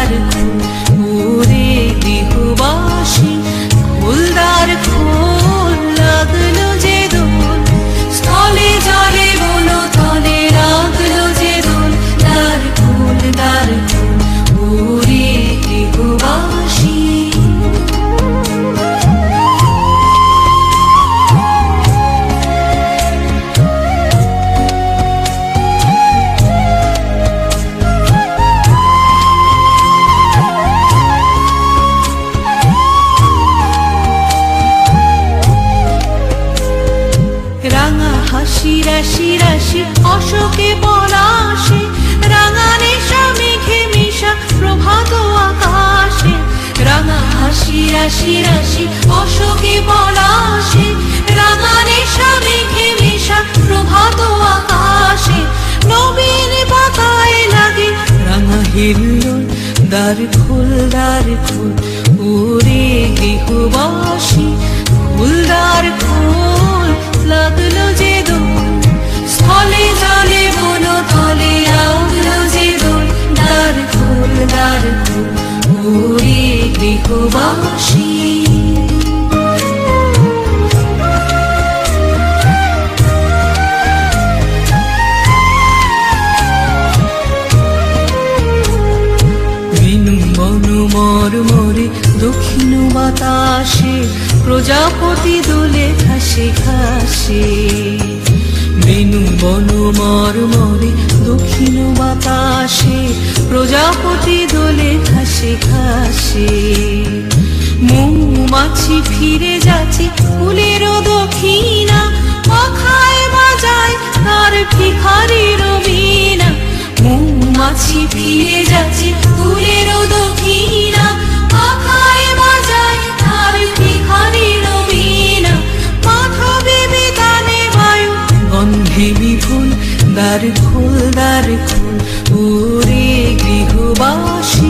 ফুলদার হাসি রাশি রাশি অশোকে পলাশে রাঙা নেশা মেঘে প্রভাত আকাশে। রাঙা হাসি রাশি রাশি অশোকে পলাশে রাঙা নেশা মেঘে মিশা আকাশে। নবীন পাতায় লাগে রাঙা হিল্লোল দ্বার খুল দ্বার খুল ওরে গৃহবাসী। বাতাসে, প্রজাপতি দোলে খাসে খাসে বেনু বন মর মরে দক্ষিণ বাতাসে, প্রজাপতি দোলে খাসে খাসে মৌমাছি ফিরে যাচ্ছে, ফুলেরও দক্ষিণা ফুলদার ফুলদার খুল উরে গৃহবাসী।